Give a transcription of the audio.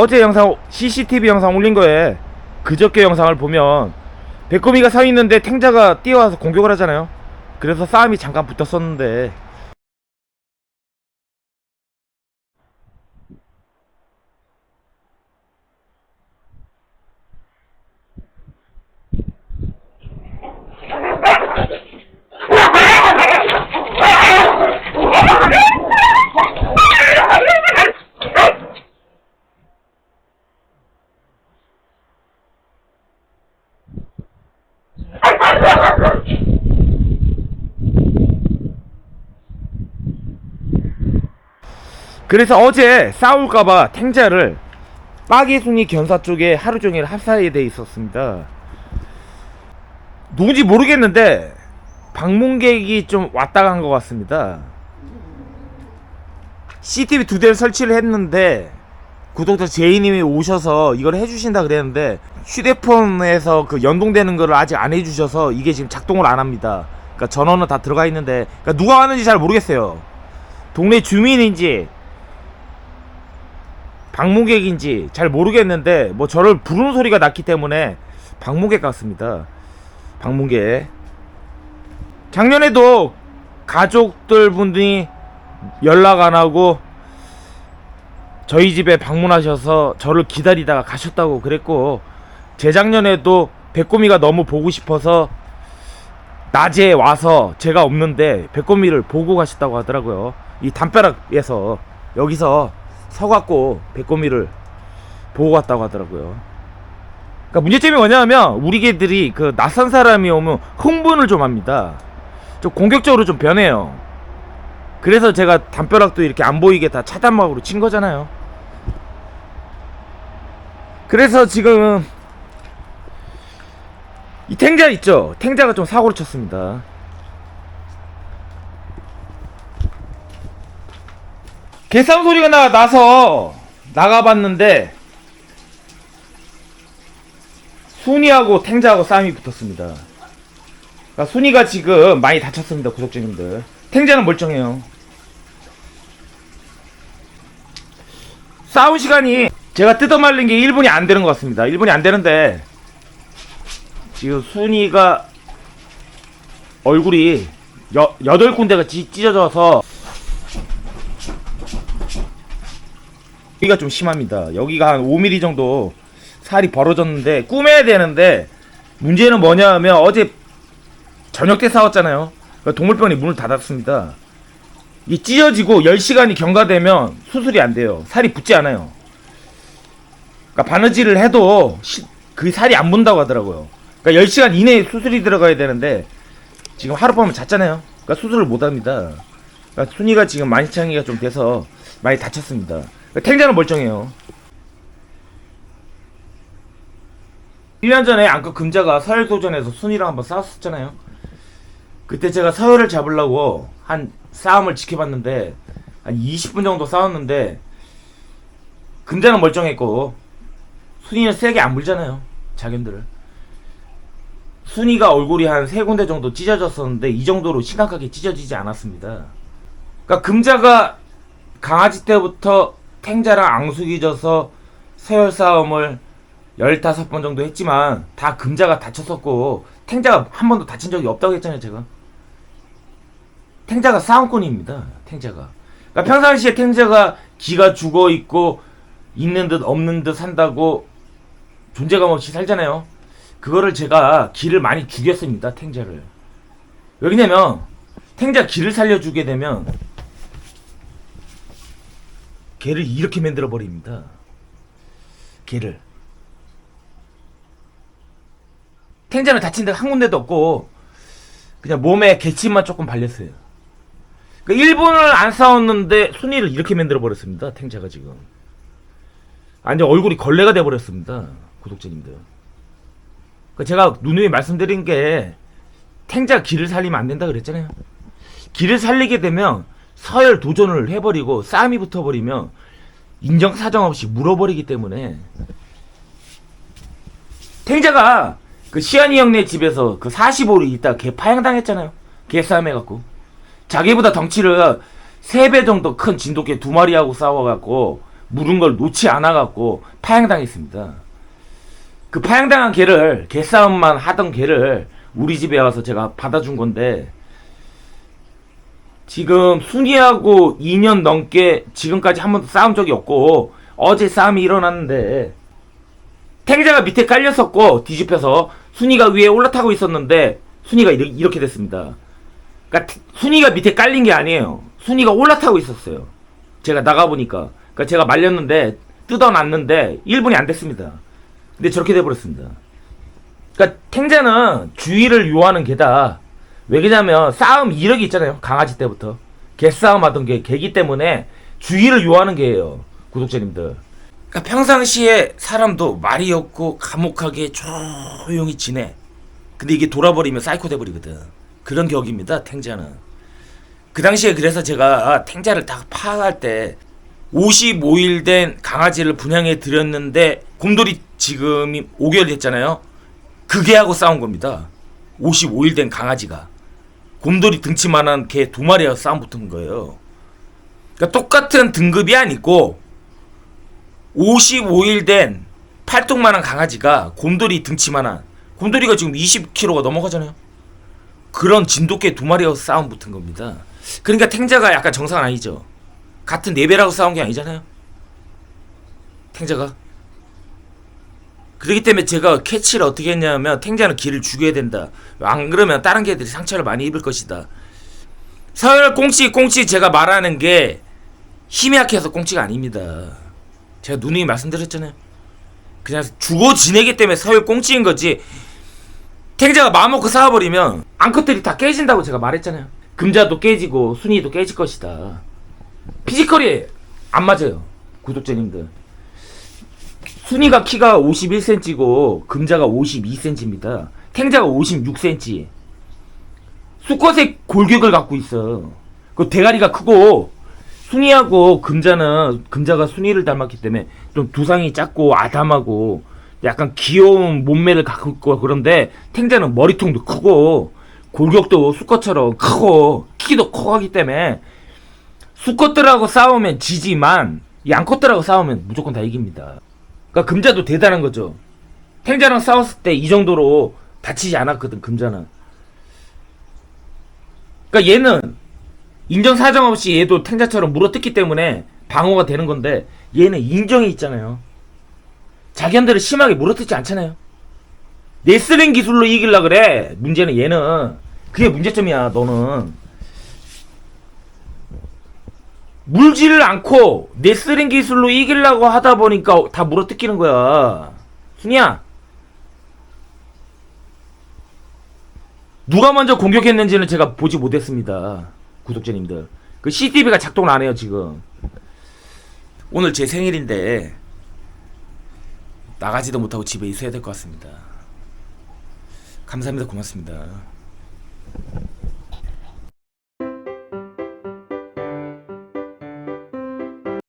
어제 영상 CCTV 영상 올린 거에 그저께 영상을 보면 백거미가 서 있는데 탱자가 뛰어와서 공격을 하잖아요. 그래서 싸움이 잠깐 붙었었는데 그래서 어제 싸울까봐 탱자를 빠기순이 견사 쪽에 하루 종일 합사에 돼 있었습니다. 누군지 모르겠는데 방문객이 좀 왔다 간 것 같습니다. CCTV 두 대를 설치를 했는데 구독자 제이님이 오셔서 이걸 해주신다 그랬는데 휴대폰에서 그 연동되는 거를 아직 안 해주셔서 이게 지금 작동을 안 합니다. 그러니까 전원은 다 들어가 있는데 그러니까 누가 왔는지 잘 모르겠어요. 동네 주민인지 방문객인지 잘 모르겠는데 뭐 저를 부르는 소리가 났기 때문에 방문객 같습니다. 방문객. 작년에도 가족들 분들이 연락 안 하고 저희 집에 방문하셔서 저를 기다리다가 가셨다고 그랬고 재작년에도 백꼬미가 너무 보고 싶어서 낮에 와서 제가 없는데 백꼬미를 보고 가셨다고 하더라고요. 이 담벼락에서 여기서 서갖고 백꼬미를 보고 갔다고 하더라고요. 그러니까 문제점이 뭐냐면 우리 개들이 그 낯선 사람이 오면 흥분을 좀 합니다. 좀 공격적으로 좀 변해요. 그래서 제가 담벼락도 이렇게 안 보이게 다 차단막으로 친 거잖아요. 그래서 지금 이 탱자 있죠? 탱자가 좀 사고를 쳤습니다. 개싸움 소리가 나, 나서 나가봤는데 순이하고 탱자하고 싸움이 붙었습니다. 그러니까 순이가 지금 많이 다쳤습니다, 구독자님들. 탱자는 멀쩡해요. 싸운 시간이 제가 뜯어말린 게 1분이 안 되는 것 같습니다. 1분이 안 되는데 지금 순이가 얼굴이 여, 여덟 군데가 찢- 찢어져서 여기가 좀 심합니다. 여기가 한 5mm 정도 살이 벌어졌는데 꾸며야 되는데 문제는 뭐냐 하면 어제 저녁 때 싸웠잖아요. 그러니까 동물병원이 문을 닫았습니다. 이 찢어지고 10시간이 경과되면 수술이 안 돼요. 살이 붙지 않아요. 그러니까 바느질을 해도 시- 그 살이 안 붙는다고 하더라고요. 그러니까 10시간 이내에 수술이 들어가야 되는데 지금 하룻밤을 잤잖아요. 그러니까 수술을 못 합니다. 그러니까 순이가 지금 만시창이가 좀 돼서 많이 다쳤습니다. 탱자는 멀쩡해요. 1년 전에 안과 금자가 서열 도전에서 순이랑 한번 싸웠었잖아요. 그때 제가 서열을 잡으려고 한 싸움을 지켜봤는데 한 20분 정도 싸웠는데 금자는 멀쩡했고 순이는 세게 안 물잖아요. 자견들을. 순이가 얼굴이 한 세 군데 정도 찢어졌었는데 이 정도로 심각하게 찢어지지 않았습니다. 그러니까 금자가 강아지 때부터 탱자랑 앙숙이 져서 서열 싸움을 15번 정도 했지만 다 금자가 다쳤었고 탱자가 한 번도 다친 적이 없다고 했잖아요 제가. 탱자가 싸움꾼입니다 탱자가. 그러니까 평상시에 탱자가 기가 죽어 있고 있는 듯 없는 듯 산다고 존재감 없이 살잖아요. 그거를 제가 기를 많이 죽였습니다 탱자를. 왜냐면 탱자 기를 살려주게 되면 걔를 이렇게 만들어 버립니다 걔를 탱자는 다친 데가 한 군데도 없고 그냥 몸에 개침만 조금 발렸어요. 그러니까 1분을 안 싸웠는데 순위를 이렇게 만들어 버렸습니다. 탱자가 지금. 완전 얼굴이 걸레가 돼 버렸습니다. 구독자님들. 그러니까 제가 누누이 말씀드린 게 탱자 길을 살리면 안 된다 그랬잖아요. 길을 살리게 되면 서열 도전을 해버리고 싸움이 붙어버리면 인정사정 없이 물어버리기 때문에 탱자가 그 시안이 형네 집에서 그 45로 있다 걔 파양당했잖아요. 걔 싸움 해갖고. 자기보다 덩치를 3배 정도 큰 진돗개 두 마리하고 싸워갖고 물은 걸 놓지 않아 갖고 파양당했습니다. 그 파양당한 개를 개싸움만 하던 개를 우리 집에 와서 제가 받아준 건데 지금 순이하고 2년 넘게 지금까지 한 번도 싸운 적이 없고 어제 싸움이 일어났는데 탱자가 밑에 깔렸었고 뒤집혀서 순이가 위에 올라타고 있었는데 순이가 이렇게, 됐습니다. 그러니까 태- 순이가 밑에 깔린 게 아니에요. 순이가 올라타고 있었어요. 제가 나가보니까 그러니까 제가 말렸는데 뜯어놨는데 1분이 안 됐습니다. 근데 저렇게 돼버렸습니다. 그러니까 탱자는 주의를 요하는 개다. 왜 그러냐면 싸움 이력이 있잖아요. 강아지 때부터 개싸움 하던 게 개기 때문에 주의를 요하는 개예요. 구독자님들. 그러니까 평상시에 사람도 말이 없고 감옥하게 조용히 지내. 근데 이게 돌아버리면 사이코 돼버리거든. 그런 격입니다. 탱자는. 그 당시에 그래서 제가 탱자를 딱 파악할 때 55일 된 강아지를 분양해 드렸는데 곰돌이 지금이 5개월 됐잖아요. 그 개하고 싸운 겁니다. 55일 된 강아지가 곰돌이 등치만한 개 두 마리하고 싸움 붙은 거예요. 그러니까 똑같은 등급이 아니고 55일 된 팔뚝만한 강아지가 곰돌이 등치만한 곰돌이가 지금 20kg가 넘어가잖아요. 그런 진돗개 두 마리하고 싸움 붙은 겁니다. 그러니까 탱자가 약간 정상 아니죠. 같은 레벨하고 싸운 게 아니잖아요. 탱자가. 그렇기 때문에 제가 캐치를 어떻게 했냐면 탱자는 길을 죽여야 된다. 안 그러면 다른 개들이 상처를 많이 입을 것이다. 서열 꽁치 꽁치 제가 말하는 게 힘이 약해서 꽁치가 아닙니다. 제가 누누이 말씀드렸잖아요. 그냥 죽어 지내기 때문에 서열 꽁치인 거지. 탱자가 마음 먹고 싸워버리면 앙컷들이 다 깨진다고 제가 말했잖아요. 금자도 깨지고 순이도 깨질 것이다. 피지컬이 안 맞아요. 구독자님들. 순이가 키가 51cm고 금자가 52cm입니다. 탱자가 56cm. 수컷의 골격을 갖고 있어. 그 대가리가 크고 순이하고 금자는 금자가 순이를 닮았기 때문에 좀 두상이 작고 아담하고 약간 귀여운 몸매를 갖고 있고 그런데 탱자는 머리통도 크고 골격도 수컷처럼 크고 키도 커 하기 때문에 수컷들하고 싸우면 지지만 양컷들하고 싸우면 무조건 다 이깁니다. 그러니까 금자도 대단한 거죠. 탱자랑 싸웠을 때 이 정도로 다치지 않았거든 금자는. 그러니까 얘는 인정 사정 없이 얘도 탱자처럼 물어뜯기 때문에 방어가 되는 건데 얘는 인정이 있잖아요. 자기한테를 심하게 물어뜯지 않잖아요. 레슬링 기술로 이길라 그래. 문제는 얘는 그게 문제점이야. 너는 물지를 않고 레슬링 기술로 이기려고 하다 보니까 다 물어뜯기는 거야. 순이야. 누가 먼저 공격했는지는 제가 보지 못했습니다. 구독자님들. 그 CCTV가 작동을 안 해요, 지금. 오늘 제 생일인데, 나가지도 못하고 집에 있어야 될 것 같습니다. 감사합니다. 고맙습니다.